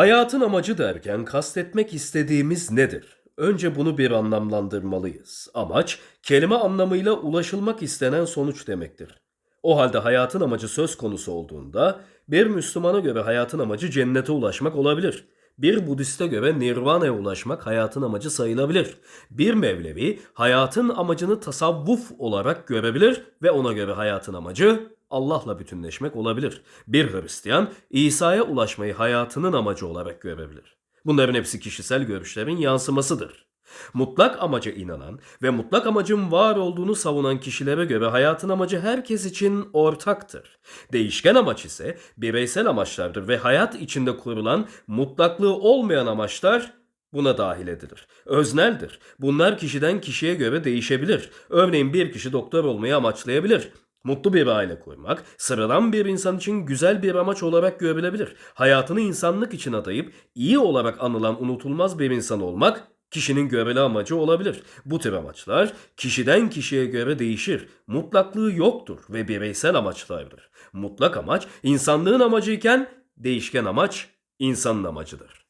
Hayatın amacı derken kastetmek istediğimiz nedir? Önce bunu bir anlamlandırmalıyız. Amaç, kelime anlamıyla ulaşılmak istenen sonuç demektir. O halde hayatın amacı söz konusu olduğunda, bir Müslümana göre hayatın amacı cennete ulaşmak olabilir. Bir Budiste göre nirvana'ya ulaşmak hayatın amacı sayılabilir. Bir Mevlevi hayatın amacını tasavvuf olarak görebilir ve ona göre hayatın amacı Allah'la bütünleşmek olabilir. Bir Hristiyan İsa'ya ulaşmayı hayatının amacı olarak görebilir. Bunların hepsi kişisel görüşlerin yansımasıdır. Mutlak amaca inanan ve mutlak amacın var olduğunu savunan kişilere göre hayatın amacı herkes için ortaktır. Değişken amaç ise bireysel amaçlardır ve hayat içinde kurulan mutlaklığı olmayan amaçlar buna dahil edilir. Özneldir. Bunlar kişiden kişiye göre değişebilir. Örneğin bir kişi doktor olmayı amaçlayabilir. Mutlu bir aile kurmak, sıradan bir insan için güzel bir amaç olarak görülebilir. Hayatını insanlık için adayıp iyi olarak anılan unutulmaz bir insan olmak kişinin göreli amacı olabilir. Bu tür amaçlar kişiden kişiye göre değişir. Mutlaklığı yoktur ve bireysel amaçlardır. Mutlak amaç insanlığın amacıyken değişken amaç insanın amacıdır.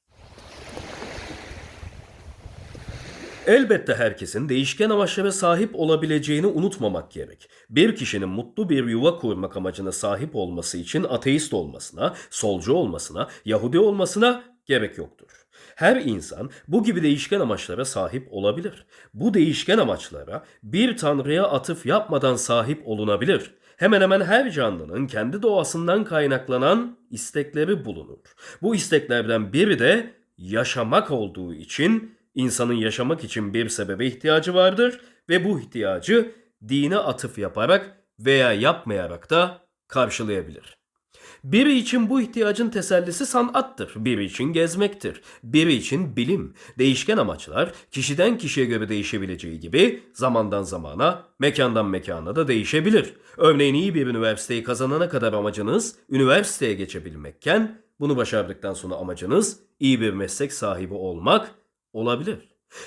Elbette herkesin değişken amaçlara sahip olabileceğini unutmamak gerek. Bir kişinin mutlu bir yuva kurmak amacına sahip olması için ateist olmasına, solcu olmasına, Yahudi olmasına gerek yoktur. Her insan bu gibi değişken amaçlara sahip olabilir. Bu değişken amaçlara bir tanrıya atıf yapmadan sahip olunabilir. Hemen hemen her canlının kendi doğasından kaynaklanan istekleri bulunur. Bu isteklerden biri de yaşamak olduğu için insanın yaşamak için bir sebebe ihtiyacı vardır ve bu ihtiyacı dine atıf yaparak veya yapmayarak da karşılayabilir. Biri için bu ihtiyacın tesellisi sanattır, biri için gezmektir, biri için bilim. Değişken amaçlar kişiden kişiye göre değişebileceği gibi zamandan zamana, mekandan mekana da değişebilir. Örneğin iyi bir üniversiteyi kazanana kadar amacınız üniversiteye geçebilmekken, bunu başardıktan sonra amacınız iyi bir meslek sahibi olmak olabilir.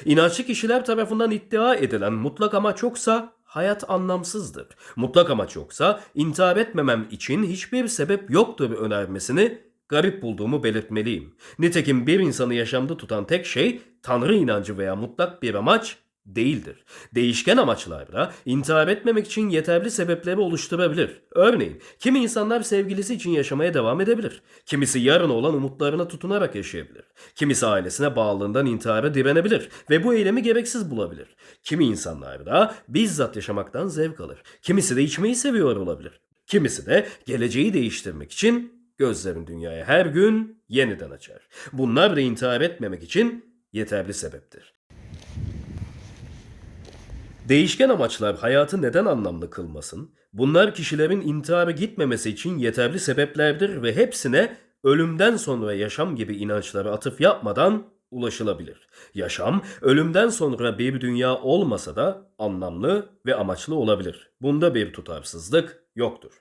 İnançlı kişiler tarafından iddia edilen mutlak amaç yoksa hayat anlamsızdır. Mutlak amaç yoksa intihar etmemem için hiçbir sebep yoktur önermesini garip bulduğumu belirtmeliyim. Nitekim bir insanı yaşamda tutan tek şey tanrı inancı veya mutlak bir amaç değildir. Değişken amaçlarda intihar etmemek için yeterli sebepleri oluşturabilir. Örneğin kimi insanlar sevgilisi için yaşamaya devam edebilir. Kimisi yarın olan umutlarına tutunarak yaşayabilir. Kimisi ailesine bağlılığından intihara direnebilir ve bu eylemi gereksiz bulabilir. Kimi insanlar da bizzat yaşamaktan zevk alır. Kimisi de içmeyi seviyor olabilir. Kimisi de geleceği değiştirmek için gözlerini dünyaya her gün yeniden açar. Bunlar da intihar etmemek için yeterli sebeptir. Değişken amaçlar hayatı neden anlamlı kılmasın? Bunlar kişilerin intihara gitmemesi için yeterli sebeplerdir ve hepsine ölümden sonra yaşam gibi inançlara atıf yapmadan ulaşılabilir. Yaşam, ölümden sonra bir dünya olmasa da anlamlı ve amaçlı olabilir. Bunda bir tutarsızlık yoktur.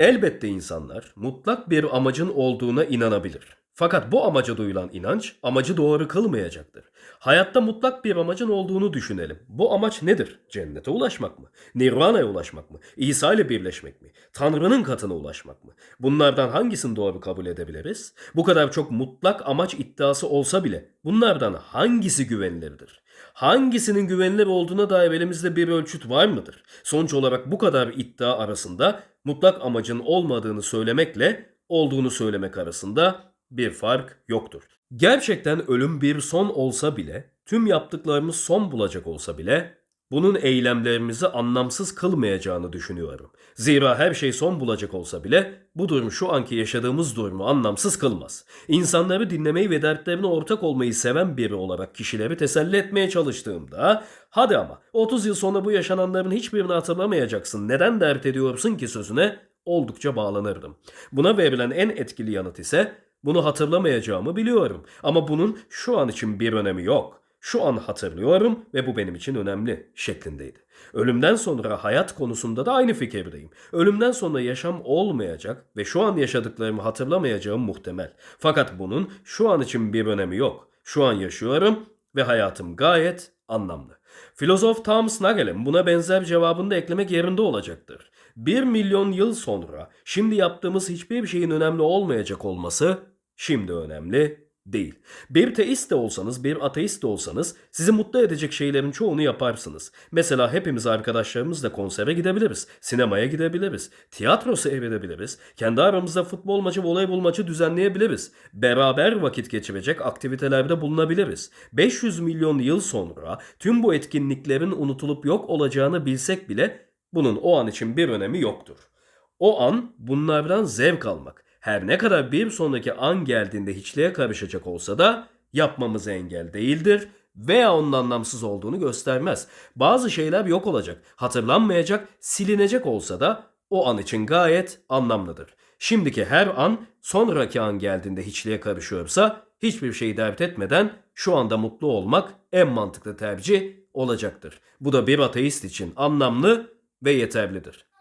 Elbette insanlar mutlak bir amacın olduğuna inanabilir. Fakat bu amaca duyulan inanç amacı doğru kılmayacaktır. Hayatta mutlak bir amacın olduğunu düşünelim. Bu amaç nedir? Cennete ulaşmak mı? Nirvana'ya ulaşmak mı? İsa ile birleşmek mi? Tanrı'nın katına ulaşmak mı? Bunlardan hangisini doğru kabul edebiliriz? Bu kadar çok mutlak amaç iddiası olsa bile bunlardan hangisi güvenilirdir? Hangisinin güvenilir olduğuna dair elimizde bir ölçüt var mıdır? Sonuç olarak bu kadar iddia arasında mutlak amacın olmadığını söylemekle olduğunu söylemek arasında bir fark yoktur. Gerçekten ölüm bir son olsa bile, tüm yaptıklarımız son bulacak olsa bile bunun eylemlerimizi anlamsız kılmayacağını düşünüyorum. Zira her şey son bulacak olsa bile bu durum şu anki yaşadığımız durumu anlamsız kılmaz. İnsanları dinlemeyi ve dertlerine ortak olmayı seven biri olarak kişileri teselli etmeye çalıştığımda hadi ama 30 yıl sonra bu yaşananların hiçbirini hatırlamayacaksın neden dert ediyorsun ki sözüne oldukça bağlanırdım. Buna verilen en etkili yanıt ise bunu hatırlamayacağımı biliyorum ama bunun şu an için bir önemi yok. Şu an hatırlıyorum ve bu benim için önemli şeklindeydi. Ölümden sonra hayat konusunda da aynı fikirdeyim. Ölümden sonra yaşam olmayacak ve şu an yaşadıklarımı hatırlamayacağım muhtemel. Fakat bunun şu an için bir önemi yok. Şu an yaşıyorum ve hayatım gayet anlamlı. Filozof Thomas Nagel'in buna benzer cevabını da eklemek yerinde olacaktır. 1 milyon yıl sonra şimdi yaptığımız hiçbir şeyin önemli olmayacak olması şimdi önemli değil. Bir teist de olsanız, bir ateist de olsanız sizi mutlu edecek şeylerin çoğunu yaparsınız. Mesela hepimiz arkadaşlarımızla konsere gidebiliriz, sinemaya gidebiliriz, tiyatro seyredebiliriz, kendi aramızda futbol maçı, voleybol maçı düzenleyebiliriz. Beraber vakit geçirecek aktivitelerde bulunabiliriz. 500 milyon yıl sonra tüm bu etkinliklerin unutulup yok olacağını bilsek bile bunun o an için bir önemi yoktur. O an bunlardan zevk almak. Her ne kadar bir sonraki an geldiğinde hiçliğe karışacak olsa da yapmamız engel değildir veya onun anlamsız olduğunu göstermez. Bazı şeyler yok olacak, hatırlanmayacak, silinecek olsa da o an için gayet anlamlıdır. Şimdiki her an sonraki an geldiğinde hiçliğe karışıyorsa hiçbir şeyi dert etmeden şu anda mutlu olmak en mantıklı tercih olacaktır. Bu da bir ateist için anlamlı ve yeterlidir.